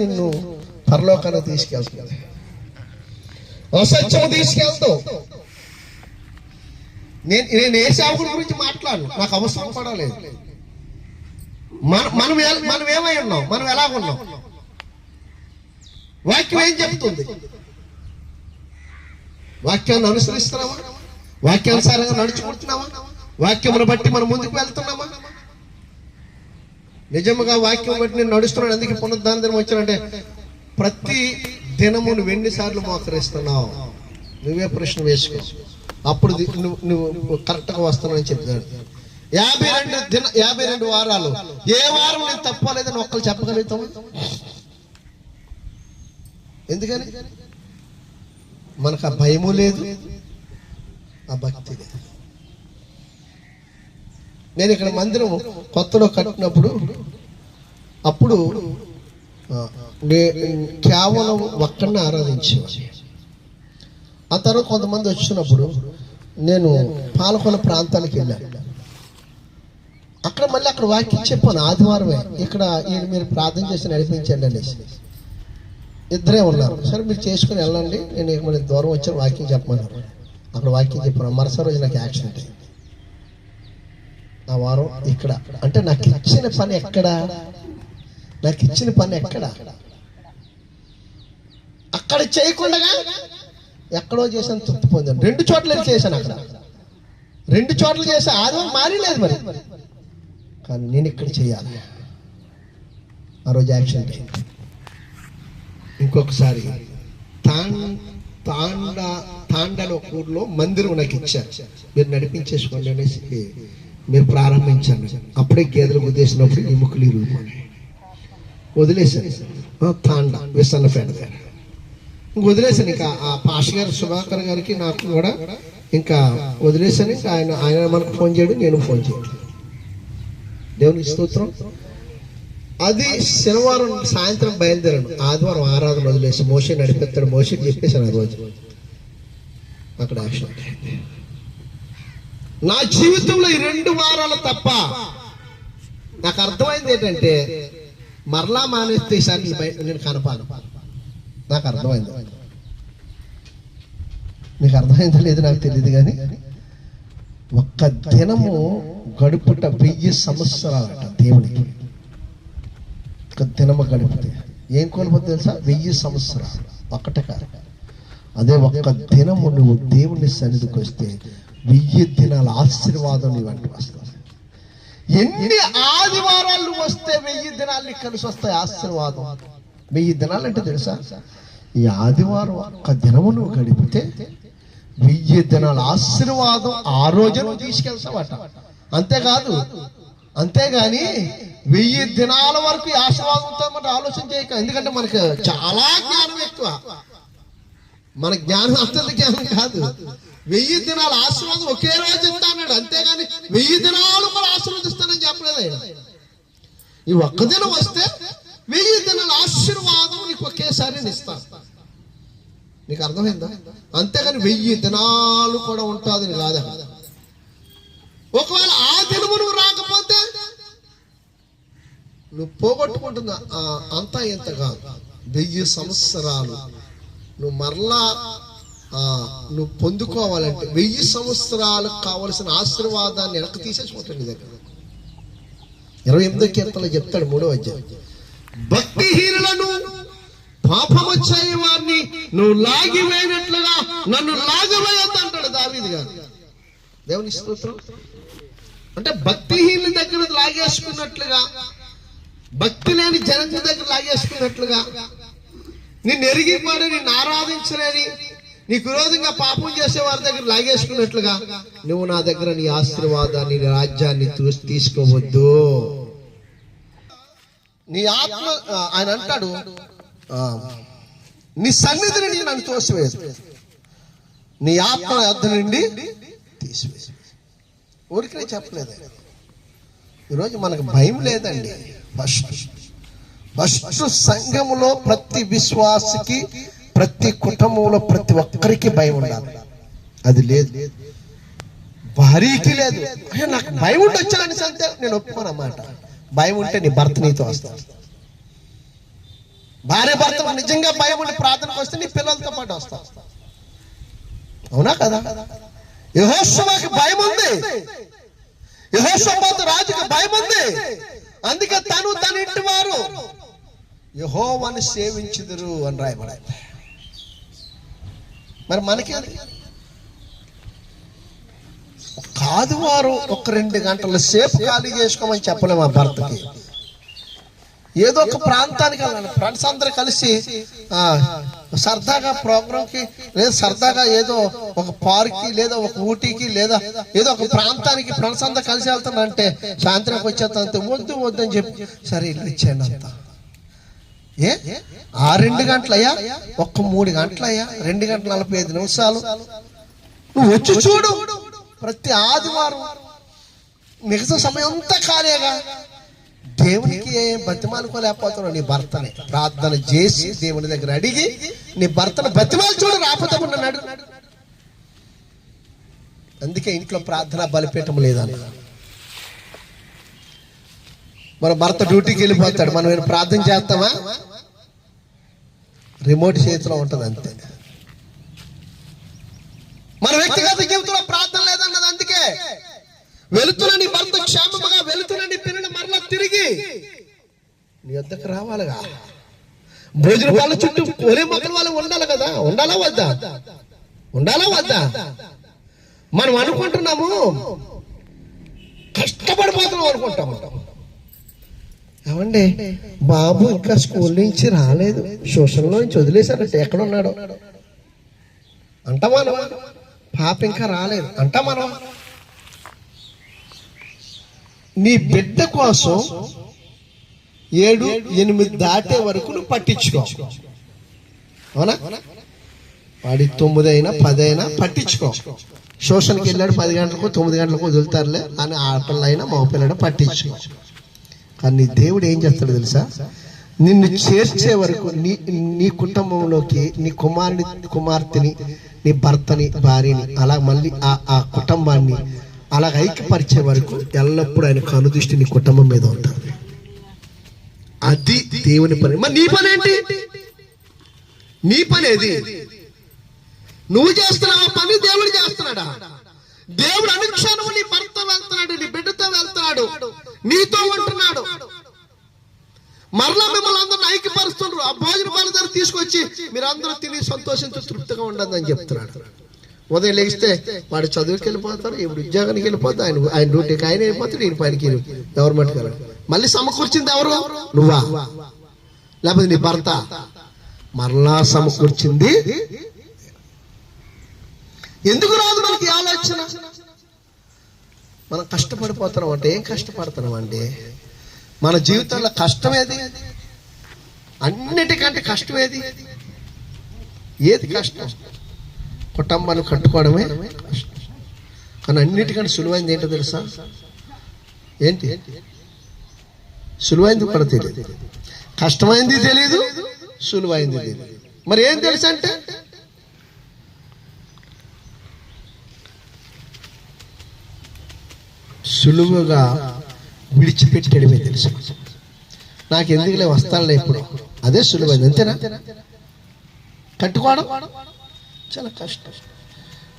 నిన్ను పరలోకానికి తీసుకెళ్తుంది అసత్యం తీసుకెళ్తావు. నేను నేను ఏ సేవకుడి గురించి మాట్లాడు నాకు అవసరం పడలేదు. మన మనం మనం ఏమై ఉన్నాం? మనం ఎలా ఉన్నాం? వాక్యం ఏం చెప్తుంది? వాక్యాన్ని అనుసరిస్తున్నామా వాక్యానుసారంగా నడుచుకుంటున్నామా వాక్యమును బట్టి మనం ముందుకు వెళ్తున్నామా? నిజముగా వాక్యం బట్టి నేను నడుస్తున్నాను ఎందుకు పునరుద్ధాన దినం వచ్చానంటే ప్రతి దినము నువ్వు ఎన్నిసార్లు మోకరిస్తున్నావు? నువ్వే ప్రశ్న వేసుకో. అప్పుడు నువ్వు నువ్వు కరెక్ట్గా వస్తున్నావు చెప్తాడు. యాభై రెండు దిన యాభై రెండు వారాలు. ఏ వారం నేను తప్పలేదని ఒక్కరు చెప్పగలుగుతాము ఎందుకని? మనకు ఆ భయము లేదు ఆ భక్తి లేదు. నేను ఇక్కడ మందిరం కొత్తలో కట్టినప్పుడు అప్పుడు కేవలం ఒక్కడిని ఆరాధించేవాడిని. ఆ తర్వాత కొంతమంది వచ్చినప్పుడు నేను పాలకొల ప్రాంతానికి వెళ్ళాను అక్కడ మళ్ళీ అక్కడ వాక్యం చెప్పాను ఆదివారమే. ఇక్కడ ఈయన మీరు ప్రార్థన చేసి నడిపించండి అనేసి. ఇద్దరే ఉన్నారు. సరే మీరు చేసుకుని వెళ్ళండి. నేను మళ్ళీ దూరం వచ్చి వాక్యం చెప్పమన్నారు. అక్కడ వాక్యం చెప్పాను. మరుసటి రోజు నాకు యాక్సిడెంట్ అయింది. నా వారం ఇక్కడ. అంటే నాకు ఇచ్చిన పని ఎక్కడ? నాకు ఇచ్చిన పని ఎక్కడ? అక్కడ చేయకుండా ఎక్కడో చేశాను తృప్తి పొందాను. రెండు చోట్ల చేశాను అక్కడ. రెండు చోట్ల చేసే ఆదివారం మారిలేదు మరి. కానీ నేను ఇక్కడ చేయాలి. ఆ రోజు యాక్షన్ ఇంకొకసారి తాన్ తాండా తాండాలో ఊర్లో మందిరం నాకు ఇచ్చారు. మీరు నడిపించేసుకోండి అనేసి. మీరు ప్రారంభించాను అప్పుడే గేదెలు గుద్దేసినప్పుడు ఎముకలు ఇరుగుతున్నాయి వదిలేశాను తాండ విసన్న విసన్నపేట దగ్గర. ఇంక వదిలేశాను. ఇంకా ఆ పాష గారు సుధాకర్ గారికి నాకు కూడా ఇంకా వదిలేశాను. ఆయన ఆయన మనకు ఫోన్ చేయడు నేను ఫోన్ చేయడు దేవునికి స్తోత్రం. అది శనివారం సాయంత్రం బయలుదేరాను. ఆదివారం ఆరాధన వదిలేసి మోసే నడిపెత్తాడు. మోసకి చెప్పేశాను ఆ రోజు. అక్కడ యాక్షన్ అయింది. నా జీవితంలో ఈ రెండు వారాలు తప్ప నాకు అర్థమైంది ఏంటంటే మరలా మానేస్తే ఈసారి నేను బయట నేను కనపాను నాకు అర్థమైంది. మీకు అర్థమైందో లేదు నాకు తెలియదు కానీ ఒక్క దినము గడుపుట వెయ్యి సంవత్సరాలట దేవునికి. ఒక దినము గడిపితే. ఏం కోల్పోతే తెలుసా? వెయ్యి సంవత్సరాలు. ఒక్కటే కాదు అదే ఒక్క దినము నువ్వు దేవుని సన్నిధికి వస్తే వెయ్యి దినాల ఆశీర్వాదం నీ వెంట వస్తుంది. ఎన్ని ఆదివారాలు వస్తే వెయ్యి దినాలు కలిసి వస్తాయి ఆశీర్వాదం? వెయ్యి దినాలు అంటే తెలుసా? ఈ ఆదివారం ఒక్క దినము నువ్వు గడిపితే వెయ్యి దినాల ఆశీర్వాదం ఆ రోజు నువ్వు తీసుకెళ్తావట. అంతేకాదు అంతేగాని వెయ్యి దినాల వరకు ఆశీర్వాదంతో మనం ఆలోచన చేయక ఎందుకంటే మనకు చాలా జ్ఞానం ఎక్కువ. మన జ్ఞానం అంత జ్ఞానం కాదు. వెయ్యి దినాలు ఆశీర్వాదం ఒకే రోజు ఇస్తా అన్నాడు అంతేగాని వెయ్యి దినాలు కూడా ఆశీర్వదిస్తానని చెప్పలేదు ఆయన. ఈ ఒక్క దినం వస్తే వెయ్యి దినాల ఆశీర్వాదం నీకు ఒకేసారి ఇస్తా నీకు అర్థమైందా? అంతేగాని వెయ్యి దినాలు కూడా ఉంటుంది కాదా ఒకవేళ ఆ దినము నువ్వు రాకపోతే నువ్వు పోగొట్టుకుంటున్న అంతా ఇంత కాదు. వెయ్యి సంవత్సరాలు నువ్వు మరలా నువ్వు పొందుకోవాలంటే వెయ్యి సంవత్సరాలకు కావలసిన ఆశీర్వాదాన్ని వెనక్కి తీసేసుకుంటాడు నీ దగ్గర. ఇరవై ఎనిమిదో కీర్తనలో చెప్తాడు మూడో అధ్యాయం. భక్తిహీనులను పాపము చేయు వారిని నువ్వు లాగివేయనట్లుగా నన్ను లాగవేయొద్దు అంటాడు దావీది గారు. దేవుని స్తోత్రం. అంటే భక్తిహీనుల దగ్గర లాగేసుకున్నట్లుగా భక్తి లేని జనం దగ్గర లాగేసుకున్నట్లుగా నిన్ను ఎరిగి కూడా నిన్ను ఆరాధించలేని నీకు విరోధంగా పాపం చేసే వారి దగ్గర లాగేసుకున్నట్లుగా నువ్వు నా దగ్గర నీ ఆశీర్వాదాన్ని నీ రాజ్యాన్ని తీసుకోవద్దు. నీ ఆత్మ ఆయన అంటాడు నీ సన్నిధిని నేను నన్ను తోసివేయదు నీ ఆత్మ యొద్ద నుండి తీసివేసి ఊరికే చెప్పలేదు. ఈరోజు మనకు భయం లేదండి. ఫస్ట్ ఫస్ట్ సంఘములో ప్రతి విశ్వాసకి ప్రతి కుటుంబంలో ప్రతి ఒక్కరికి భయం ఉండాలి. అది లేదు. భార్యకి లేదు. నాకు భయం ఉండొచ్చానని సంతే నేను ఒప్పుకోను అన్నమాట. భయం ఉంటే నీ భర్త నీతో వస్తాను భార్య భర్త నిజంగా భయం ఉండి ప్రార్థనకు వస్తే నీ పిల్లలతో పాటు వస్తా అవునా కదా? యహోత్సవాకి భయం ఉంది. యహోషబాతు రాజుకి భయం ఉంది. అందుకే తను తన ఇంటి వారు యహోవని సేవించుదురు అని రాయబడాయి మరి మనకి కాదు వారు ఒక రెండు గంటల సేపు ఖాళీ చేసుకోమని చెప్పలేము ఆ భర్తకి. ఏదో ఒక ప్రాంతానికి వెళ్ళాలి. ఫ్రెండ్స్ అందరు కలిసి సరదాగా ప్రోగ్రాంకి లేదా సరదాగా ఏదో ఒక పార్క్కి లేదా ఒక ఊటీకి లేదా ఏదో ఒక ప్రాంతానికి ఫ్రెండ్స్ అందరు కలిసి వెళ్తానంటే సాయంత్రంకి వచ్చేస్తా వద్దు వద్దు అని చెప్పి సరే ఇల్లు ఇచ్చేయండి అంతా. ఏ? ఆ రెండు గంటలయ్యా? ఒక్క మూడు గంటలయ్యా? రెండు గంటల నలభై ఐదు నిమిషాలు. నువ్వు వచ్చి చూడు. ప్రతి ఆదివారం మిగతా సమయం అంతా ఖాళీగా. దేవునికి బతిమాలుకోలేకపోతున్నావు? నీ భర్తని ప్రార్థన చేసి దేవుని దగ్గర అడిగి నీ భర్తను బతిమాలు చూడు రాకపోతే అందుకే ఇంట్లో ప్రార్థన బలిపీఠం లేదన్న మన భర్త డ్యూటీకి వెళ్ళిపోతాడు. మనం ఏమైనా ప్రార్థన చేస్తామా? రిమోట్ చేతిలో ఉంటుంది అంతే. మన వ్యక్తిగత జీవితంలో ప్రార్థన లేదన్నది అందుకే. వెళుతున్న భర్త క్షేమముగా వెళుతున్న పిల్లలు మరలా తిరిగి నీ వద్దకు రావాలిగా. భోజన వాళ్ళ చుట్టూ ఒరే మొక్కల వాళ్ళు ఉండాలి కదా? ఉండాలా వద్దా? ఉండాలా వద్దా? మనం అనుకుంటున్నాము. కష్టపడిపోతున్నాం అనుకుంటాము. ఏమండి? బాబు ఇంకా స్కూల్ నుంచి రాలేదు. ట్యూషన్లో నుంచి వదిలేశారంటే. ఎక్కడ ఉన్నాడు అంటామా పాప ఇంకా రాలేదు. అంటామా నీ బిడ్డ కోసం ఏడు ఎనిమిది దాటే వరకు నువ్వు పట్టించుకో. అవునా? వాడి తొమ్మిది అయినా పది అయినా పట్టించుకో. ట్యూషన్కి వెళ్ళాడు పది గంటలకు తొమ్మిది గంటలకు వదులుతారులే. అని ఆటలైనా మా పిల్లడు పట్టించుకో. కానీ నీ దేవుడు ఏం చేస్తాడు తెలుసా? నిన్ను చేర్చే వరకు నీ నీ కుటుంబంలోకి నీ కుమారుని కుమార్తెని నీ భర్తని భార్యని అలా మళ్ళీ ఆ ఆ కుటుంబాన్ని అలా ఐక్యపరిచే వరకు ఎల్లప్పుడూ ఆయన కనుదృష్టి నీ కుటుంబం మీద ఉంటుంది. అది దేవుని పని. మరి నీ పని ఏంటి? నీ పని ఏది? నువ్వు చేస్తున్నావు ఆ పని దేవుడు చేస్తున్నాడా? దేవుడు అనుక్షణము నీ భర్త వెళ్తున్నాడు నీ బిడ్డతో వెళ్తున్నాడు. నీతో ఉంటున్నాడు మరలా మిమ్మల్ని అందరిని ఐక్యపరుస్తున్నారు ఆ భోజన పదార్థాలు తీసుకొచ్చి మీరు అందరూ తిని సంతోషంతో తృప్తిగా ఉండదు అని చెప్తున్నాడు. ఉదయం లేస్తే వాడు చదువుకి వెళ్ళిపోతాడు ఇప్పుడు ఉద్యోగానికి వెళ్ళిపోతాడు ఆయన ఆయన డ్యూటీకి ఆయన వెళ్ళిపోతాడు ఈయన పనికి గవర్నమెంట్కి వెళ్ళాడు మళ్ళీ సమకూర్చింది ఎవరు? నువ్వా? లేకపోతే నీ భర్త? మరలా సమకూర్చింది? ఎందుకు రాదు మనకి ఆలోచన? మనం కష్టపడిపోతున్నాం అంటే ఏం కష్టపడుతున్నాం అండి మన జీవితంలో కష్టం ఏది? అన్నిటికంటే కష్టం ఏది? ఏది కష్టం? కుటుంబాన్ని కట్టుకోవడమే కష్టం. కానీ అన్నిటికంటే సులువైంది ఏంటో తెలుసా? ఏంటి? సులువైంది కూడా తెలియదు. కష్టమైంది తెలియదు సులువైంది తెలియదు మరి ఏం తెలుసు అంటే సులువుగా విడిచిపెట్టడమే తెలుసు. నాకు ఎందుకులే వస్తానులే ఇప్పుడు. అదే సులువైంది అంతేనా? కట్టుకోవడం చాలా కష్టం.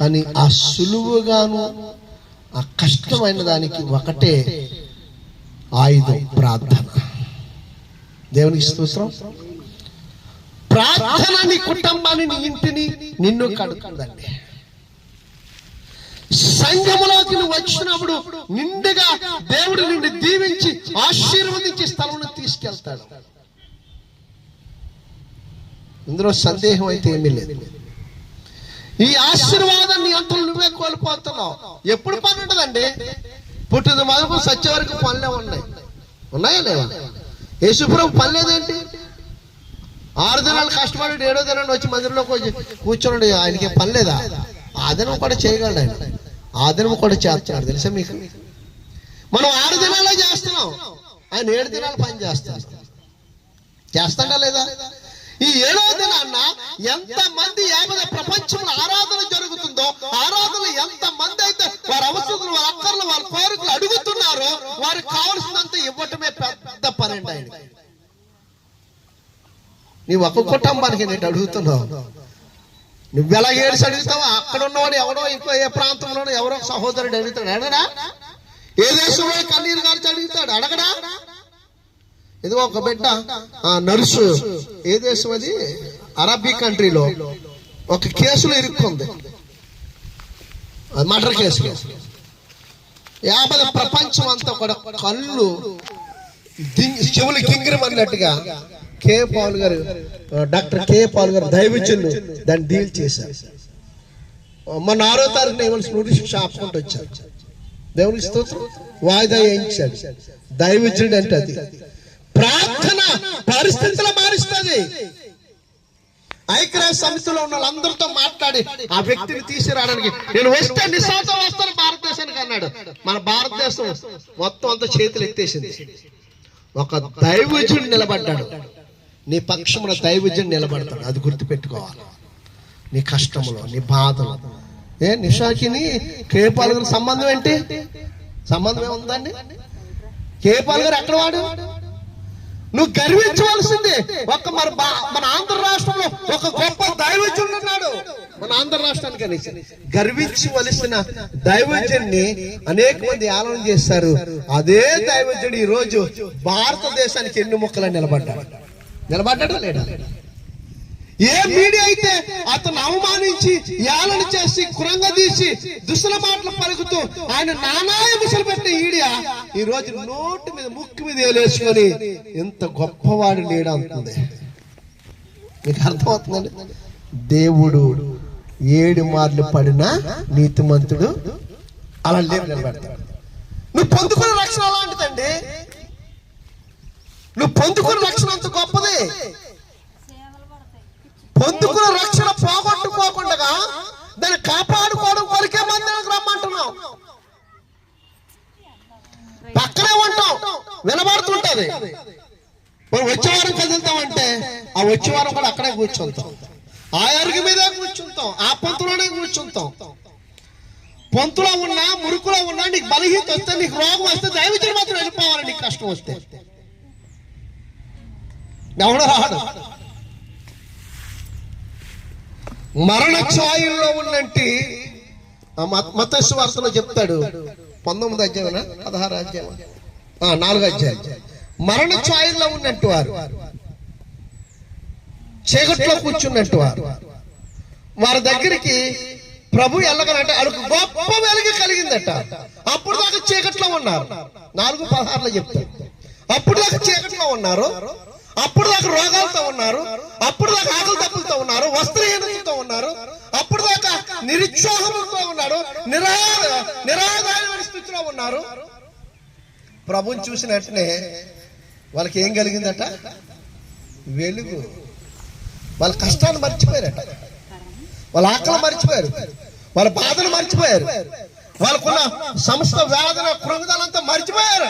కానీ ఆ సులువుగాను ఆ కష్టమైన దానికి ఒకటే ఆయుధం ప్రార్థన. దేవునికి స్తోత్రం. ప్రార్థన నీ కుటుంబాన్ని నీ ఇంటిని నిన్ను కడుతుందండి. సంఘములోకి నువ్వు వచ్చినప్పుడు నిండుగా దేవుడు నిన్ను దీవించి ఆశీర్వదించి స్థలంలో తీసుకెళ్తాడు. ఇందులో సందేహం అయితే ఏమీ లేదు. ఈ ఆశీర్వాదాన్ని అంతలు నువ్వే కోల్పోతున్నావు. ఎప్పుడు పని ఉండదండి పుట్టిన మొదలు సత్య వరకు పనులే ఉన్నాయి. ఉన్నాయా లేవా? యేసుప్రభు పని లేదేంటి? ఆరు దినాలు కష్టపడి ఏడో దినాన్ని వచ్చి మందిరంలోకి వచ్చి కూర్చోండి ఆయనకి పని లేదా? ఆ దినం కూడా చేయగలడు ఆయన. ఆదరణ కూడా చేస్తున్నాడు తెలుసా మీకు? మనం ఆరు దినాలే చేస్తున్నాం. ఆయన ఏడు దినాలు పని చేస్తాడు చేస్తాడా లేదా? ఈ ఏడో దినాన్న ఎంత మంది ఏమైనా ప్రపంచంలో ఆరాధన జరుగుతుందో ఆరాధన ఎంత మంది అయితే వారి అవసరాలు వారి అక్కర్లు వారి కోరికలు అడుగుతున్నారో వారికి కావలసినంత ఇవ్వటమే పెద్ద పని అండి ఆయన. నీ ఒక కుటుంబానికి నేను అడుగుతున్నావు. నువ్వెలా ఎలా ఏడిసి అడుగుతావా? అక్కడ ఉన్నవాడు ఎవడో ఇంకో ఏ ప్రాంతంలోనో ఎవరో సహోదరుడు అడుగుతాడు. అడగడా ఏ దేశంలో కన్నీరు గారిచి అడుగుతాడు? అడగడా? ఇదిగో ఒక బిడ్డ నర్సు. ఏ దేశం అది? అరబీ కంట్రీలో. ఒక కేసులో ఇరుక్కుంది. మర్డర్ కేసులో యాభై ప్రపంచం అంతా కూడా కళ్ళు చెవులు కింగిరం అన్నట్టుగా కే పాల్ గారు డాక్టర్ కే పాల్ గారు దైవజనులు దాన్ని డీల్ చేశారు మొన్న ఆరో తారీఖున ఇవ్వాలి స్మృతి శిక్ష ఆపుకుంటూ వచ్చారు దేవునికి స్తోత్రం. వాయిదా వేయించాడు. దైవజనుడు అంటే అది. ప్రార్థన పరిస్థితులు మారుస్తుంది. ఐక్యరాజ్య సమితిలో ఉన్న వాళ్ళందరితో మాట్లాడి ఆ వ్యక్తిని తీసుకురావడానికి నేను వస్తే నిస్సాతో వస్తాను భారతదేశానికి అన్నాడు. మన భారతదేశం మొత్తం అంతా చేతులు ఎత్తేసింది. ఒక దైవజుడు నిలబడ్డాడు. నీ పక్షమున దైవజ్యం నిలబడతాడు. అది గుర్తుపెట్టుకోవాలి. నీ కష్టములో నీ బాధలో. ఏ నిషాకిని కేపాల్ గారి సంబంధం ఏంటి? సంబంధం ఏముందండి? కేపాల్ గారు ఎక్కడ వాడు? నువ్వు గర్వించవలసింది ఒక మరి బా- మన ఆంధ్ర రాష్ట్రంలో ఒక గొప్ప దైవజనుడు ఉన్నాడు. మన ఆంధ్ర రాష్ట్రానికి అనేసి. గర్వించవలసిన దైవజన్ని అనేక మంది ఆలోచన చేస్తారు. అదే దైవజుడు ఈ రోజు భారతదేశానికి ఎన్ని ముక్కలు నిలబడ్డాడు. నిలబడ్డా లేడా? ఏ మీడియా అయితే అతను అవమానించి ఏలన చేసి కురంగదీసి దుస్తుల మాటలు పలుకుతూ ఆయన నానాయ ముసలు పెట్టిన ఈడియా ఈ రోజు నోటి మీద ముక్కు మీద వేలేసుకొని ఎంత గొప్పవాడు లేడు అంటుంది మీకు అర్థమవుతుందండి? దేవుడు ఏడు మార్లు పడిన నీతిమంతుడు అలా లేవు నిలబెడతాడు నువ్వు పొందుకున్న రక్షణ అలాంటిదండి. నువ్వు పొందుకున్న రక్షణ అంత గొప్పది. పొందుకున్న రక్షణ పోగొట్టుకోకుండా దాన్ని కాపాడుకోవడం కొరికే మందిరకు రమ్మంటున్నావు. పక్కనే ఉంటాం వినబడుతుంటది. మనం వచ్చే వారం కదులుతామంటే ఆ వచ్చే వారం కూడా అక్కడే కూర్చుంటాం ఆ అరుగు మీదే కూర్చుంటాం ఆ పంతులోనే కూర్చుంటాం పొంతులో ఉన్నా మురుకులో ఉన్నా నీకు బలహీత వస్తే నీకు రోగం వస్తే దైవజన మాత్రం వెళ్ళిపోవాలి నీకు కష్టం వస్తే. ఎవడో రాడు మరణ ఛాయల్లో ఉన్నట్టు మతస్సు వార్తలో చెప్తాడు. పంతొమ్మిది అధ్యాయన పదహారు అధ్యాయం నాలుగు అధ్యాయం. మరణ ఛాయల్లో ఉన్నట్టు వారు. చీకట్లో కూర్చున్నట్టు వారు. వారి దగ్గరికి ప్రభు వెళ్ళగలంటే అడుగు గొప్ప వెలుగు కలిగిందట. అప్పుడు దాకా చీకట్లో ఉన్నారు. నాలుగు పదహారులో చెప్తారు అప్పుడు దాకా చీకట్లో ఉన్నారు. అప్పుడు దాకా రోగాలతో ఉన్నారు అప్పుడు దాకా ఆకలి దప్పులతో ఉన్నారు వస్త్రహీనతతో ఉన్నారు అప్పుడు దాకా నిరుత్సాహంతో ఉన్నారు నిరా నిరాదాయమైన స్థితిలో ఉన్నారు. ప్రభుని చూసిన వెంటనే వాళ్ళకి ఏం కలిగిందట? వెలుగు. వాళ్ళ కష్టాన్ని మర్చిపోయారట. వాళ్ళ ఆకలి మర్చిపోయారు. వాళ్ళ బాధలు మర్చిపోయారు. వాళ్ళకున్న సమస్త వేదన కృంగదలంతా మర్చిపోయారు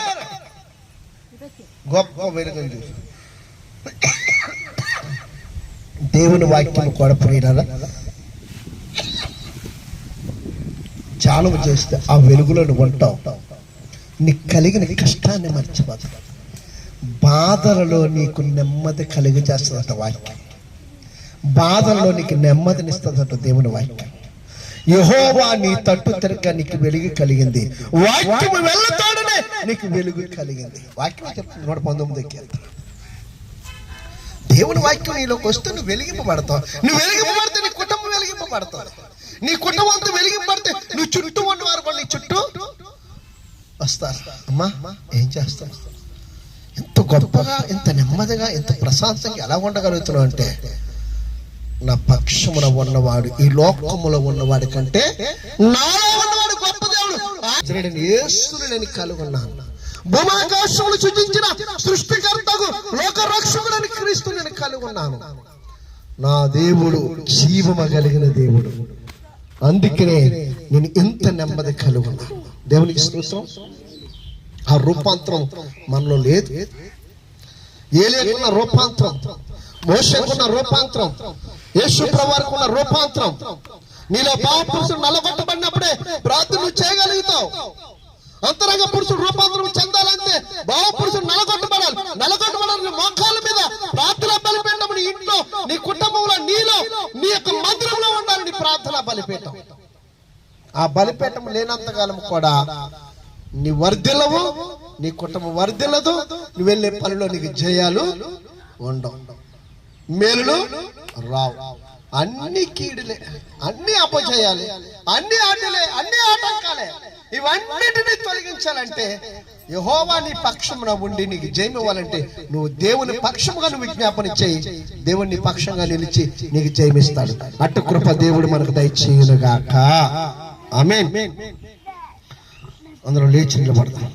గొప్ప వెలుగుని చూసి దేవుని వాక్యం కూడా ప్రియులారా? చాలవ చేస్తే ఆ వెలుగులో నువ్వు ఉంటావు నీకు కలిగిన కష్టాన్ని మర్చిపోదు. బాధలలో నీకు నెమ్మది కలిగి చేస్తుందట వాక్యం. బాధల్లో నీకు నెమ్మదినిస్తుందట దేవుని వాక్యం. యహోవా నీ తట్టు తిరగ నీకు వెలుగు కలిగింది. వాక్యం వెళ్ళతాడనే నీకు వెలుగు కలిగింది. వాక్యం చెప్తుంది. నూట పంతొమ్మిది వెళ్తాడు దేవుని వాక్యం నీలోకి వస్తే నువ్వు వెలిగింపబడతావు. నువ్వు వెలిగింపబడితే నీ కుటుంబం వెలిగింపబడతావు. నీ కుటుంబం అంతా వెలిగింపబడితే నువ్వు చుట్టూ ఉన్నవారు కూడా నీ చుట్టూ వస్తారు. అమ్మా ఏం చేస్తావు? ఎంత గొప్పగా ఎంత నెమ్మదిగా ఎంత ప్రశాంతంగా ఎలా ఉండగలుగుతున్నావు అంటే నా పక్షమున ఉన్నవాడు ఈ లోకములో ఉన్నవాడి కంటే నాలో ఉన్నవాడు గొప్ప దేవుడు. నేను కలుగున్నాను. భూమాకాశములు సృజించిన సృష్టికర్తకు లోక రక్షకుడని క్రీస్తు నేను కలుగున్నాను నా దేవుడు జీవమ కలిగిన దేవుడు. అందుకనే నేను ఎంత నెమ్మది కలుగున్నాను దేవునికి స్తోత్రం. ఆ రూపాంతరం మనలో లేదు. ఏ లేకున్న రూపాంతరం మోసకున్న రూపాంతరం యేసు ప్రభువారికి ఉన్న రూపాంతరం నీలో పాపపురుషుడు నలగొట్టబడినప్పుడే ప్రార్థన చేయగలుగుతావు. అంతరంగ పురుషుడు రూపాంతరం చెందాలంటే భావ పురుషుడు నలగొట్టబడాలి. నలగొట్టబడాలి మొక్కల మీద ప్రార్థన బలిపీఠం నీ ఇంట్లో నీ కుటుంబంలో నీలో నీ యొక్క మందిరంలో ఉండాలి నీ ప్రార్థన బలిపీఠం. ఆ బలిపీఠం లేనంతకాలం కూడా నీ వర్ధిల్లవు నీ కుటుంబం వర్ధిల్లదు నువ్వు వెళ్ళే పనిలో నీకు జయాలు ఉండవు. మేలులు రావు. అన్ని కీడులే అన్ని అపజయాలే అన్ని ఆటలే అన్ని ఆటంకాలే. ఇవన్నిటిని తొలగించాలంటే యహోవా నీ పక్షమున ఉండి నీకు జయం ఇవ్వాలంటే నువ్వు దేవుని పక్షముగా నువ్వు విజ్ఞాపన చేయి. దేవుని పక్షంగా నిలిచి నీకు జయమిస్తాడు అట్టు కృప దేవుడు మనకు దయచేయునుగాక. ఆమె అందరూ లేచి నిలబడతాం